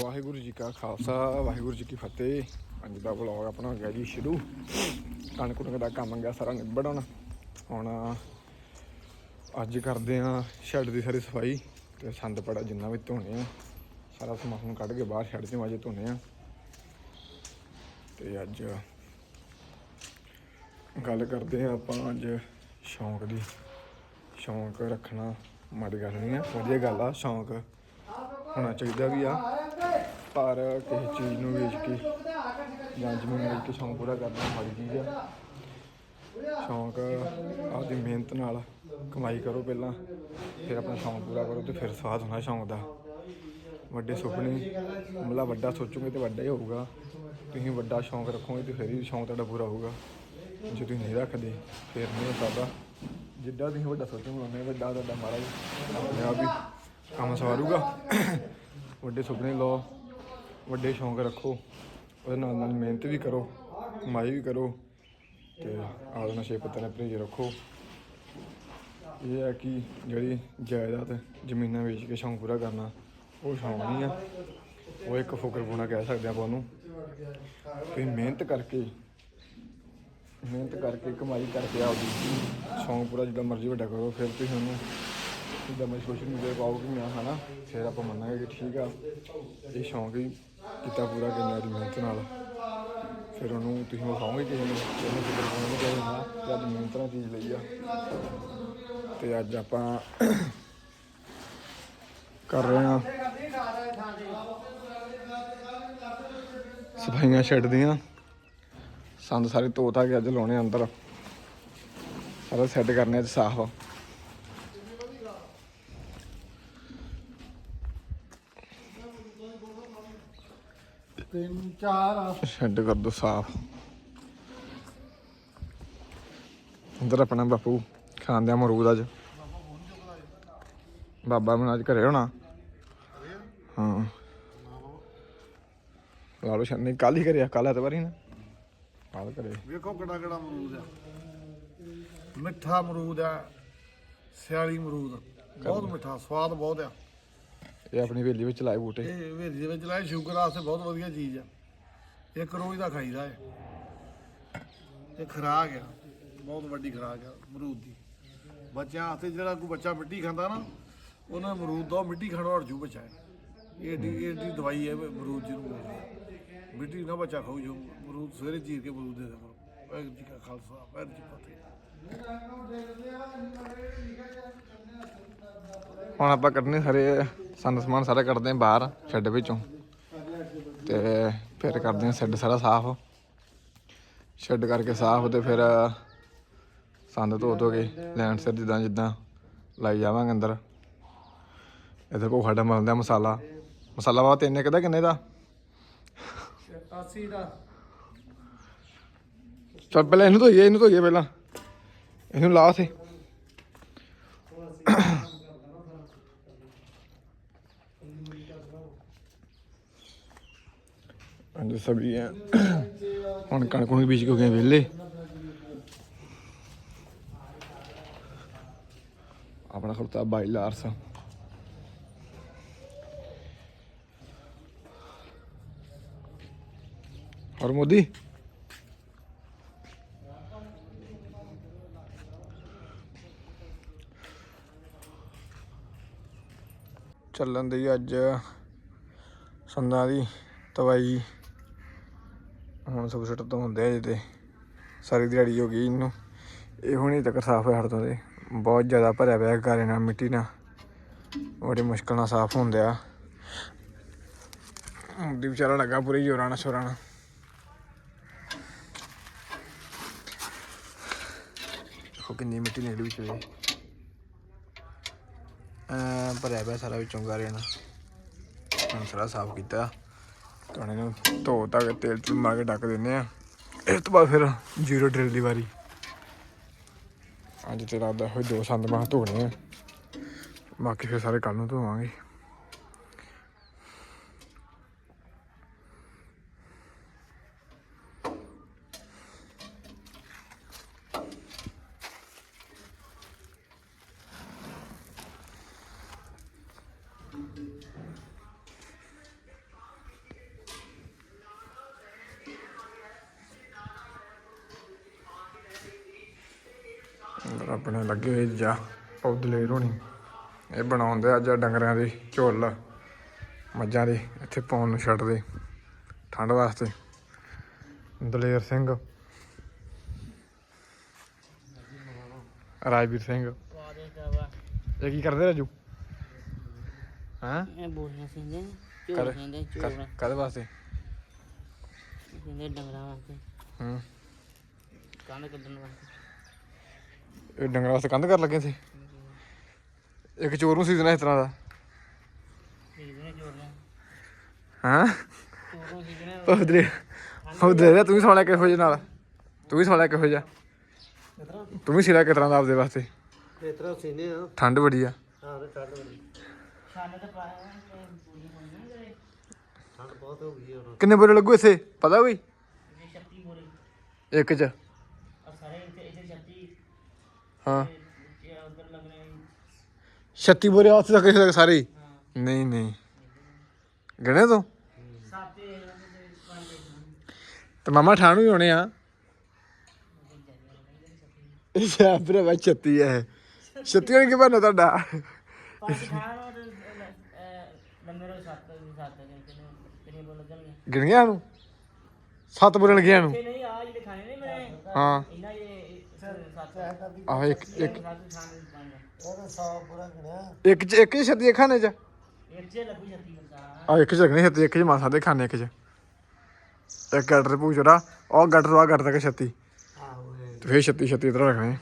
ਵਾਹਿਗੁਰੂ ਜੀ ਕਾ ਖਾਲਸਾ, ਵਾਹਿਗੁਰੂ ਜੀ ਕੀ ਫਤਿਹ। ਅੱਜ ਦਾ ਵਲੌਗ ਆਪਣਾ ਹੋ ਗਿਆ ਜੀ ਸ਼ੁਰੂ। ਕਣਕ ਕੁਣਕ ਦਾ ਕੰਮ ਗਿਆ ਸਾਰਾ ਨਿਬੜ ਹੁਣ ਅੱਜ ਕਰਦੇ ਆ ਸ਼ੈੱਡ ਦੀ ਸਾਰੀ ਸਫ਼ਾਈ ਤੇ ਸੰਦ ਪੜਾ ਜਿੰਨਾ ਵੀ ਧੋਣੇ ਆ। ਸਾਰਾ ਸਮਾਨ ਕੱਢ ਕੇ ਬਾਹਰ ਸ਼ੈੱਡ 'ਚੋਂ ਅੱਜ ਧੋਣੇ ਆ। ਤੇ ਅੱਜ ਗੱਲ ਕਰਦੇ ਆ ਆਪਾਂ ਅੱਜ ਸ਼ੌਂਕ ਦੀ। ਸ਼ੌਂਕ ਰੱਖਣਾ ਮਾੜੀ ਗੱਲ ਨਹੀਂ ਆ, ਵਧੀਆ ਗੱਲ ਆ, ਸ਼ੌਂਕ ਹੋਣਾ ਚਾਹੀਦਾ ਵੀ ਆ। ਪਰ ਕਿਸੇ ਚੀਜ਼ ਨੂੰ ਵੇਚ ਕੇ ਜਾਂ ਜ਼ਮੀਨ ਵੇਚ ਕੇ ਸ਼ੌਂਕ ਪੂਰਾ ਕਰਨਾ ਮਾੜੀ ਚੀਜ਼ ਆ। ਸ਼ੌਂਕ ਆਪਦੀ ਮਿਹਨਤ ਨਾਲ ਕਮਾਈ ਕਰੋ ਪਹਿਲਾਂ, ਫਿਰ ਆਪਣਾ ਸ਼ੌਂਕ ਪੂਰਾ ਕਰੋ ਤੇ ਫਿਰ ਸਵਾਦ ਹੋਣਾ ਸ਼ੌਂਕ ਦਾ। ਵੱਡੇ ਸੁਪਨੇ ਮਤਲਬ ਵੱਡਾ ਸੋਚੋਗੇ ਤੇ ਵੱਡਾ ਹੀ ਹੋਊਗਾ। ਤੁਸੀਂ ਵੱਡਾ ਸ਼ੌਂਕ ਰੱਖੋਗੇ ਤੇ ਫਿਰ ਹੀ ਸ਼ੌਂਕ ਤੁਹਾਡਾ ਪੂਰਾ ਹੋਊਗਾ। ਜੇ ਤੁਸੀਂ ਨਹੀਂ ਰੱਖਦੇ, ਫਿਰ ਨਹੀਂ ਹੋ ਸਕਦਾ ਜਿੱਦਾਂ ਤੁਸੀਂ ਵੱਡਾ ਸੋਚੋਗੇ ਉਨਾ ਵੱਡਾ ਤੁਹਾਡਾ ਮਹਾਰਾਜ ਆਪਣੇ ਆਪ ਹੀ ਕੰਮ ਸਵਾਰੂਗਾ। ਵੱਡੇ ਸੁਪਨੇ ਲਓ। ਵੱਡੇ ਸ਼ੌਂਕ ਰੱਖੋ, ਉਹਦੇ ਨਾਲ ਨਾਲ ਮਿਹਨਤ ਵੀ ਕਰੋ, ਕਮਾਈ ਵੀ ਕਰੋ ਤੇ ਆਪਦਾ ਨਸ਼ੇ ਪੱਤੇ ਨਾਲ ਪਰਹੇਜ਼ ਰੱਖੋ। ਇਹ ਹੈ ਕਿ ਜਿਹੜੀ ਜਾਇਦਾਦ ਜ਼ਮੀਨਾਂ ਵੇਚ ਕੇ ਸ਼ੌਂਕ ਪੂਰਾ ਕਰਨਾ, ਉਹ ਸ਼ੌਂਕ ਨਹੀਂ ਆ। ਉਹ ਇੱਕ ਫੁਕਰਪੂਣਾ ਕਹਿ ਸਕਦੇ ਆਪਾਂ ਉਹਨੂੰ। ਕਿ ਮਿਹਨਤ ਕਰਕੇ ਮਿਹਨਤ ਕਰਕੇ, ਕਮਾਈ ਕਰਕੇ ਆਪਦੀ ਸ਼ੌਂਕ ਪੂਰਾ ਜਿੱਦਾਂ ਮਰਜ਼ੀ ਵੱਡਾ ਕਰੋ, ਫਿਰ ਤੁਸੀਂ ਉਹਨੂੰ ਜਿੱਦਾਂ ਮੈਂ ਸੋਸ਼ਲ ਮੀਡੀਆ ਪਾਓ ਕਿ ਮੈਂ, ਹਨਾ? ਫਿਰ ਆਪਾਂ ਮੰਨਾਂਗੇ ਕਿ ਠੀਕ ਆ। ਇਹ ਸ਼ੌਂਕ ਹੀ ਕੀਤਾ ਪੂਰਾ ਕਿੰਨਾ ਦੀ ਮਿਹਨਤ ਨਾਲ। ਫਿਰ ਉਹਨੂੰ ਤੁਸੀਂ ਵਿਖਾਓਗੇ ਕਿਸੇ ਨੂੰ ਉਹਨੂੰ ਫਿਕਰ ਪਾਉਣਾ ਨਹੀਂ ਚਾਹੀਦਾ ਤੇ ਅੱਜ ਮਿਹਨਤ ਨਾਲ ਚੀਜ਼ ਲਈ ਆ। ਤੇ ਅੱਜ ਆਪਾਂ ਕਰ ਰਹੇ ਹਾਂ। ਸਫਾਈਆਂ ਛੱਡਦੀਆਂ ਸੰਦ ਸਾਰੇ ਧੋ ਕੇ ਅੱਜ ਲਾਉਣੇ ਅੰਦਰ। ਸਾਰਾ ਸੈੱਟ ਕਰਨੇ ਅੱਜ ਸਾਫ਼। ਤਿੰਨ ਚਾਰ ਆ ਛੱਡ ਕਰ ਦੋ ਸਾਫ਼। ਅੰਦਰ ਆਪਣਾ ਬਾਪੂ ਖਾਂਦੇ ਅਮਰੂਦ ਅੱਜ। ਬਾਬਾ ਮਨ ਅੱਜ ਘਰੇ ਹੋਣਾ। ਹਾਂ। ਲਾਲੋ ਸ਼ਾਨੀ ਕੱਲ ਹੀ ਕਰਿਆ ਕੱਲ ਐਤਵਾਰ ਨਾ। ਕੱਲ ਕਰੇ ਵੇਖੋ ਕਿਹੜਾ ਕਿਹੜਾ ਅਮਰੂਦ ਆ। ਮਿੱਠਾ ਅਮਰੂਦ ਆ ਸਿਆਲੀ ਅਮਰੂਦ। ਬਹੁਤ ਮਿੱਠਾ ਸਵਾਦ ਬਹੁਤ ਆ। ਇਹ ਆਪਣੀ ਹਵੇਲੀ ਵਿੱਚ ਲਾਏ ਬੂਟੇ। ਇਹ ਵੇਰੀ ਦੇ ਵਿੱਚ ਲਾਏ, ਸ਼ੂਗਰ ਵਾਸਤੇ ਬਹੁਤ ਵਧੀਆ ਚੀਜ਼ ਆ। ਇੱਕ ਰੋਜ਼ ਦਾ ਖਾਈਦਾ ਹੈ ਇਹ ਖਰਾਕ ਆ। ਬਹੁਤ ਵੱਡੀ ਖਰਾਕ ਆ, ਅਮਰੂਦ ਦੀ। ਬੱਚਿਆਂ ਹੱਥੇ ਜਿਹੜਾ ਕੋਈ ਬੱਚਾ ਮਿੱਟੀ ਖਾਂਦਾ ਨਾ, ਉਹਨਾਂ ਅਮਰੂਦ ਦਾ ਮਿੱਟੀ ਖਾਣਾ ਔਰ ਜੂ ਬੱਚਾ ਇਹ ਏਡੀ ਏਡੀ ਦਵਾਈ ਹੈ ਅਮਰੂਦ ਜੀ ਮਿੱਟੀ ਨਾ ਬੱਚਾ ਖਾਓ ਜੋ ਅਮਰੂਦ ਸਵੇਰੇ ਚੀਰ ਕੇ ਅਮਰੂਦ ਦੇ ਦੇ ਵਾਹਿਗੁਰੂ ਜੀ ਕਾ ਖਾਲਸਾ, ਵਾਹਿਗੁਰੂ ਜੀ ਫਤਿਹ। ਹੁਣ ਆਪਾਂ ਕੱਢਨੇ ਸਾਰੇ ਸੰਦ ਸਮਾਨ ਸਾਰਾ ਕੱਢਦੇ ਆਂ ਬਾਹਰ ਸ਼ੈੱਡ ਵਿੱਚੋਂ। ਤੇ ਫਿਰ ਕਰਦੇ ਆਂ ਸ਼ੈੱਡ ਸਾਰਾ ਸਾਫ਼। ਸ਼ੈੱਡ ਕਰਕੇ ਸਾਫ਼ ਤੇ ਫਿਰ ਸੰਦ ਧੋ ਧੋ ਕੇ ਲੈਣ ਸਿਰ ਜਿੱਦਾਂ ਜਿੱਦਾਂ ਲਾਈ ਜਾਵਾਂਗੇ ਅੰਦਰ। ਇੱਧਰ ਕੋ ਸਾਡਾ ਮਲਦਾ ਮਸਾਲਾ। ਮਸਾਲਾ ਵਾ ਤਿੰਨੇ ਕਿਦਾ ਕਿੰਨੇ ਦਾ? 80 ਦਾ। ਚੱਲ ਪਹਿਲਾਂ ਇਹਨੂੰ ਧੋਈਏ ਇਹਨੂੰ ਧੋਈਏ ਪਹਿਲਾਂ। ਇਹਨੂੰ ਲਾ ਸੇ ਅੰਦ ਸਭੀ ਹੈ ਹੁਣ ਕਣਕ ਨੂੰ ਬੀਜ ਕੇ ਹੋ ਗਏ ਵਿਹਲੇ। ਆਪਣਾ ਖਰਤਾ ਬਾਈ ਲਾਰਸ। ਮੋਦੀ? ਚੱਲਣ ਦੀ ਅੱਜ ਸੰਦਾਂ ਦੀ ਤਵਾਈ ਹੁਣ ਸਭ ਤੋਂ ਹੁੰਦੇ ਆ ਜੇ ਸਾਰੀ ਦਿਹਾੜੀ ਹੋ ਗਈ ਇਹਨੂੰ। ਇਹ ਹੁਣੀ ਤੱਕ ਸਾਫ਼ ਹੋਇਆ ਹੜਦਾ ਤੇ। ਬਹੁਤ ਜ਼ਿਆਦਾ ਭਰਿਆ ਪਿਆ ਗਾਰੇ ਨਾਲ ਮਿੱਟੀ ਨਾਲ। ਬੜੀ ਮੁਸ਼ਕਲ ਨਾਲ ਸਾਫ਼ ਹੁੰਦੇ ਆ। ਦੀ ਵਿਚਾਰਾ ਲੱਗਾ ਪੂਰੀ ਜੋਰਾਂ ਨਾਲ, ਸ਼ੋਰਾਂ ਨਾਲ। ਦੇਖੋ ਕਿੰਨੀ ਮਿੱਟੀ ਨਿਕਲੀ ਵਿੱਚ ਵੇ। ਭਰਿਆ ਪਿਆ ਸਾਰਾ ਵਿੱਚੋਂ ਗਾਰੇ ਨਾਲ ਹੁਣ ਸਾਰਾ ਸਾਫ਼ ਕੀਤਾ। ਤਾਂ ਨੂੰ ਧੋ ਧਾ ਕੇ ਤੇਲ ਚ ਮਾਰ ਕੇ ਢੱਕ ਦਿੰਦੇ ਆ। ਇਸ ਤੋਂ ਬਾਅਦ ਫਿਰ ਜ਼ੀਰੋ ਡਰਿਲ ਦੀ ਵਾਰੀ। ਅੱਜ ਤੇ ਰਾਤ ਦਾ ਹੋਈ ਦੋ ਸੰਦ ਮਾਹ ਧੋਣੇ ਆ। ਬਾਕੀ ਫਿਰ ਸਾਰੇ ਕੱਲ ਨੂੰ ਧੋਵਾਂਗੇ। ਆਪਣੇ ਲੱਗੇ ਹੋਏ ਜਾ ਪੌਦਲੇ ਰੋਣੀ। ਇਹ ਬਣਾਉਂਦੇ ਅੱਜ ਡੰਗਰਾਂ ਦੇ ਝੋਲ ਮੱਝਾਂ ਦੇ ਇੱਥੇ ਪਾਉਣ ਨੂੰ ਛੱਡਦੇ ਠੰਡ ਵਾਸਤੇ। ਦਲੇਰ ਸਿੰਘ। ਰਾਜਵੀਰ ਸਿੰਘ। ਇਹ ਕੀ ਕਰਦੇ ਰਾਜੂ? ਹਾਂ? ਇਹ ਬੋਲੀਆਂ ਸਿੰਦੇ ਕਾਦੇ ਵਾਸਤੇ? ਸਿੰਦੇ ਡੰਗਰਾਂ ਵਾਸਤੇ। ਹੂੰ। ਕੰਧ ਕੱਢਣ ਵਾਸਤੇ। ਇਹ ਡੰਗਰਾਂ ਵਾਸਤੇ ਕੰਧ ਕਰ ਲੱਗੇ ਸੀ ਇੱਕ ਚੋਰ ਨੂੰ ਸੀ ਇਸ ਤਰ੍ਹਾਂ ਦਾ। ਸਿੰਦੇ ਹਾਂ ਉਧਰੇ ਉਧਰੇ ਤੂੰ ਵੀ ਸੌਣਾ ਕਿਹੋ ਜਿਹੇ ਨਾਲ? ਤੂੰ ਵੀ ਸੌਣਾ ਕਿਹੋ ਜਿਹਾ? ਤੂੰ ਵੀ ਸਿਰਾ ਕਿਸ ਤਰ੍ਹਾਂ ਦਾ ਆਪਦੇ ਵਾਸਤੇ? ਇਸ ਸੀਨੇ ਆ ਠੰਡ ਬੜੀ ਆ। ਹਾਂ ਠੰਡ ਬੜੀ ਠੰਡ ਬਹੁਤ ਹੋ ਗਈ ਹੁਣ ਕਿੰਨੇ ਬੋਰੇ ਲੱਗੂ ਇਥੇ? ਪਤਾ ਕੋਈ? ਇਹ ਸ਼ਕਤੀ ਇੱਕ ਚ। ਸਾਰੇ ਇੱਥੇ ਇੱਥੇ ਸ਼ਕਤੀ ਹਾਂ। ਤੇ ਉਧਰ ਲੱਗਣੇ 36 ਬੋਰੇ ਉੱਥੇ ਤੱਕ ਕਿਸੇ ਤੱਕ ਸਾਰੇ ਹੀ? ਨਹੀਂ ਨਹੀਂ। ਗਣੇ ਤੂੰ? ਤੇ ਮਾਮਾ ਠਾਣੂ ਹੀ ਹੋਣੇ ਆ। ਇਹ ਸਾਪਰੇ ਵਾ 36 ਹੈ 36 ਹੋਣੀ ਕਿ ਬਣਾ ਤੁਹਾਡਾ? ਲੱਗਣਗੇ ਗਿਣੀਆਂ ਨੂੰ ਸੱਤ ਬੋਰੇ ਲੱਗੀਆਂ ਨੂੰ? ਤੇ ਨਹੀਂ ਆ ਜਿਹੜੇ ਖਾਣੇ ਨੇ ਮੈਂ। ਹਾਂ। ਆਹ ਇੱਕ ਇੱਕ ਸੱਤ ਖਾਣ ਦੇ ਪੰਜ ਉਹਦੇ 100 ਪੂਰਾ ਗਿਣਿਆ ਇੱਕ ਚ ਇੱਕ ਚ 36 ਖਾਣੇ ਚ? ਇੱਕ ਚ ਲੱਗੂ ਛੱਤੀ ਬੰਦਾ। ਆ ਇੱਕ ਚ ਲੱਗਣੀ ਛੱਤੀ ਇੱਕ ਚ ਮਾਸਾ ਦੇ ਖਾਣੇ ਇੱਕ ਚ। ਇੱਕ ਗਟਰ ਪੂਛੜਾ ਉਹ ਗਟਰ ਆ ਗਟਰ ਤੱਕ 36 ਆਹੋ ਇਹ ਤੇ ਫੇਰ 36 36 ਇਧਰ ਰੱਖਣੇ।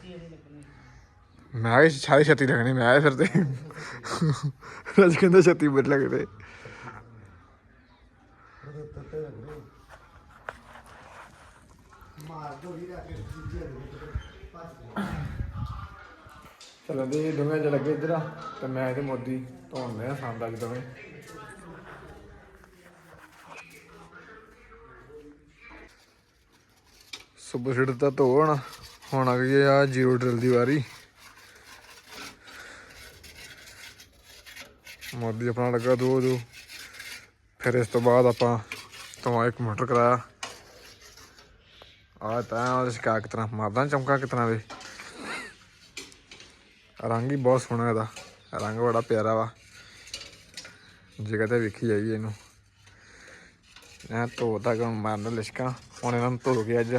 ਮੈਂ ਕਿਹਾ ਸਾਰੇ 36 ਰੱਖਣੇ ਮੈਂ ਫਿਰ ਤੇ। ਰਜ ਕਹਿੰਦਾ 36 ਬੁਰ ਲੱਗਦੇ ਮਾਰ ਦੋ ਵੀ ਰੱਖ ਕੇ। ਚਲੋ ਦੇ ਦੋਵੇਂ ਚ ਲੱਗੇ ਇਧਰ, ਤੇ ਮੈਂ ਤੇ ਮੋਦੀ ਧੋਣਦੇ ਆ ਸੰਦ ਅੱਜ ਦੋਵੇਂ। ਸੁਬਹ ਸਿਰ ਤਾਂ ਧੋਣ, ਹੁਣ ਆ ਗਈ ਆ ਜ਼ੀਰੋ ਡਰਿਲ ਦੀ ਵਾਰੀ। ਮੋਦੀ ਆਪਣਾ ਲੱਗਾ ਦੋ ਦੋ ਫਿਰ ਇਸ ਤੋਂ ਬਾਅਦ ਆਪਾਂ ਤੋਂ ਇੱਕ ਮੋਟਰ ਕਰਾਇਆ। ਆ ਤਾਂ ਉਹ ਸ਼ਿਕਾ ਕਿਤਨਾ ਮਾਰਦਾ ਚਮਕਾ ਕਿਤਨਾ ਵੇ। ਰੰਗ ਹੀ ਬਹੁਤ ਸੋਹਣਾ ਇਹਦਾ, ਰੰਗ ਬੜਾ ਪਿਆਰਾ ਵਾ। ਜੇ ਕਦੇ ਵੇਖੀ ਜਾਈਏ ਇਹਨੂੰ। ਇਹ ਧੋ ਤੱਕ ਮਾਰਨ ਲਿਸ਼ਕਾਂ, ਹੁਣ ਇਹਨਾਂ ਨੂੰ ਧੋ ਕੇ ਅੱਜ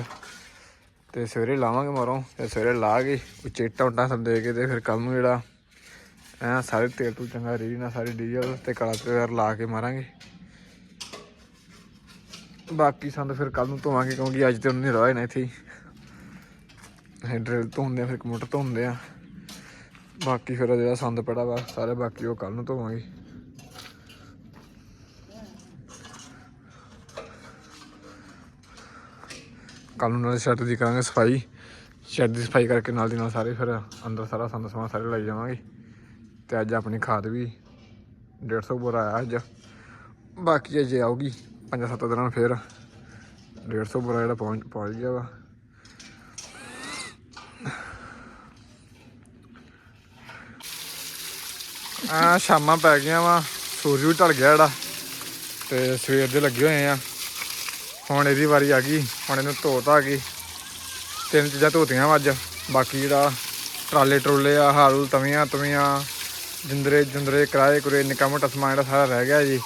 ਤੇ ਸਵੇਰੇ ਲਾਵਾਂਗੇ ਮਰੋਂ, ਤੇ ਸਵੇਰੇ ਲਾ ਕੇ ਉੱਚੇ ਟੌਂਟਾਂ ਸਭ ਦੇ ਕੇ ਤੇ ਫਿਰ ਕੱਲ ਨੂੰ ਜਿਹੜਾ ਐ ਸਾਰੇ ਤੇਲ ਤੂੰ ਚੰਗਾ ਰੀ ਨਾ ਸਾਰੇ ਡੀਜ਼ਲ ਤੇ ਕਾਲਾ ਤੇਲ ਲਾ ਕੇ ਮਾਰਾਂਗੇ। ਬਾਕੀ ਸੰਦ ਫਿਰ ਕੱਲ ਨੂੰ ਧੋਵਾਂਗੇ ਕਿਉਂਕਿ ਅੱਜ ਤੇ ਉਹਨੇ ਰਹਿ ਨਾ ਇੱਥੇ ਹੀ। ਡਰਿਲ ਧੋਂਦੇ ਆ, ਫਿਰ ਕੰਪਿਊਟਰ ਧੋਂਦੇ ਆ। ਬਾਕੀ ਫਿਰ ਜਿਹੜਾ ਸੰਦ ਪੜਾ ਵਾ, ਸਾਰੇ ਬਾਕੀ ਉਹ ਕੱਲ ਨੂੰ ਧੋਵਾਂਗੇ। ਕੱਲ ਨੂੰ ਨਾਲੇ ਸ਼ੈੱਡ ਦੀ ਕਰਾਂਗੇ ਸਫ਼ਾਈ। ਸ਼ੈੱਡ ਦੀ ਸਫ਼ਾਈ ਕਰਕੇ ਨਾਲ ਦੀ ਨਾਲ ਸਾਰੇ ਫਿਰ ਅੰਦਰ ਸਾਰਾ ਸੰਦ ਸਮਾਨ ਸਾਰੇ ਲੈ ਜਾਵਾਂਗੇ। ਤੇ ਅੱਜ ਆਪਣੀ ਖਾਦ ਵੀ 150 ਬੋਰਾ ਆਇਆ ਅੱਜ। ਬਾਕੀ ਜੇ ਆਊਗੀ 5-7 ਦਿਨਾਂ ਨੂੰ ਫਿਰ 150 ਬੁਰਾ ਜਿਹੜਾ ਪਹੁੰਚ ਪਹੁੰਚ ਗਿਆ ਵਾ। ਆ ਸ਼ਾਮਾਂ ਪੈ ਗਈਆਂ ਵਾ, ਸੂਰਜ ਵੀ ਢਲ ਗਿਆ ਜਿਹੜਾ, ਤੇ ਸਵੇਰ ਦੇ ਲੱਗੇ ਹੋਏ ਆ। ਹੁਣ ਇਹਦੀ ਵਾਰੀ ਆ ਗਈ, ਹੁਣ ਇਹਨੂੰ ਧੋ ਆ ਗਈ। ਤਿੰਨ ਚੀਜ਼ਾਂ ਧੋਤੀਆਂ ਵਾ ਅੱਜ, ਬਾਕੀ ਜਿਹੜਾ ਟਰਾਲੇ ਟਰੋਲੇ ਆ ਹਾਲੂ ਤਵੀਆਂ ਤਵੀਆਂ ਜਿੰਦਰੇ ਜਿੰਦਰੇ ਕਿਰਾਏ ਕੁਰੇ ਨਿੱਕਾ ਮੋਟਾ ਸਮਾਨ ਜਿਹੜਾ ਸਾਰਾ ਰਹਿ ਗਿਆ ਜੀ।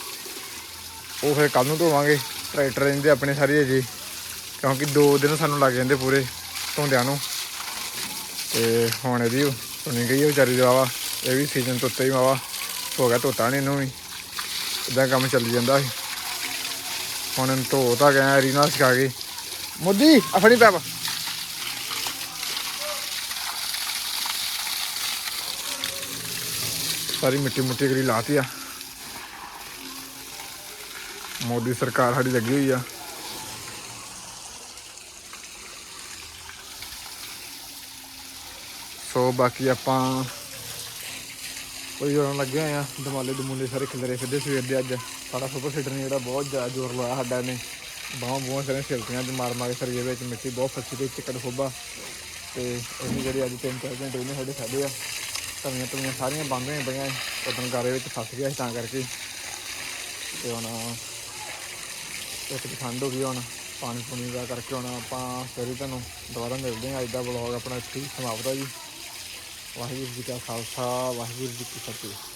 ਉਹ ਫਿਰ ਕੱਲ ਨੂੰ ਧੋਵਾਂਗੇ। ਟਰੈਕਟਰ ਰਹਿੰਦੇ ਆਪਣੇ ਸਾਰੇ ਅਜੇ ਕਿਉਂਕਿ 2 ਦਿਨ ਸਾਨੂੰ ਲੱਗ ਜਾਂਦੇ ਪੂਰੇ ਧੋਂਦਿਆਂ ਨੂੰ। ਤੇ ਹੁਣ ਇਹਦੀ ਸੁਣੀ ਗਈ ਹੈ ਵਿਚਾਰੀ ਦਾ ਵਾ ਇਹ ਵੀ ਸੀਜ਼ਨ ਤੋਂ ਉੱਤੇ ਹੀ ਵਾਵਾ। ਹੋ ਗਿਆ ਧੋਤਾ ਨਹੀਂ ਇਹਨੂੰ ਵੀ। ਇਦਾਂ ਕੰਮ ਚੱਲੀ ਜਾਂਦਾ ਸੀ। ਹੁਣ ਇਹਨੂੰ ਧੋ ਤਾਂ ਗਿਆ ਰੀਨਾ ਸਿਖਾ ਕੇ। ਮੋਦੀ ਆਪਣੀ ਪੈਪ। ਸਾਰੀ ਮਿੱਟੀ ਮੁੱਟੀ ਕਰੀ ਲਾਤੀ ਆ। ਮੋਦੀ ਸਰਕਾਰ ਸਾਡੀ ਲੱਗੀ ਹੋਈ ਆ। ਸੋ ਬਾਕੀ ਆਪਾਂ ਕੋਈ ਹੋਣ ਲੱਗੇ ਹੋਏ ਆ। ਦਮਾਲੇ ਦਮੂਲੇ ਸਾਰੇ ਖਿਲਰੇ ਫਿਰਦੇ ਸਵੇਰ ਦੇ ਅੱਜ। ਸਾਡਾ ਸੁਪਰ ਸੀਡਰ ਨੇ ਜਿਹੜਾ ਬਹੁਤ ਜ਼ਿਆਦਾ ਜ਼ੋਰ ਲਾਇਆ ਸਾਡਾ ਨੇ। ਬਾਹਾਂ ਬਹੁਤ ਸਾਰੇ ਸਿਲਤੀਆਂ ਤੇ ਮਾਰ ਮਾਰ ਕੇ ਸਰੀਏ ਵਿੱਚ ਮਿੱਟੀ ਬਹੁਤ ਫਸੀ ਤੇ ਚਿੱਕੜ ਖੋਬਾ ਤੇ ਇਹਨੀ ਜਿਹੜੀ ਅੱਜ ਤਿੰਨ ਚਾਰ ਘੰਟੇ ਉਹਨੇ ਸਾਡੇ ਖਾਦੇ ਆ। ਤਵੀਆਂ ਤਵੀਆਂ ਸਾਰੀਆਂ ਬੰਦ ਹੋਈਆਂ ਪਈਆਂ ਉਦੋਂ ਗਾਰੇ ਵਿੱਚ ਫਸ ਗਿਆ ਸੀ ਤਾਂ ਕਰਕੇ। ਤੇ ਹੁਣ ਇੱਕ ਤਾਂ ਠੰਡ ਹੋ ਗਈ ਹੁਣ, ਪਾਣੀ ਪੂਣੀ ਦਾ ਕਰਕੇ ਹੁਣ ਆਪਾਂ ਸਵੇਰੇ ਤੁਹਾਨੂੰ ਦੁਬਾਰਾ ਮਿਲਦੇ ਹਾਂ ਅੱਜ ਦਾ ਵਲੌਗ ਆਪਣਾ ਇੱਥੇ ਹੀ ਸਮਾਪਤ ਹੈ ਜੀ। ਵਾਹਿਗੁਰੂ ਜੀ ਕਾ ਖਾਲਸਾ, ਵਾਹਿਗੁਰੂ ਜੀ ਕੀ ਫਤਿਹ।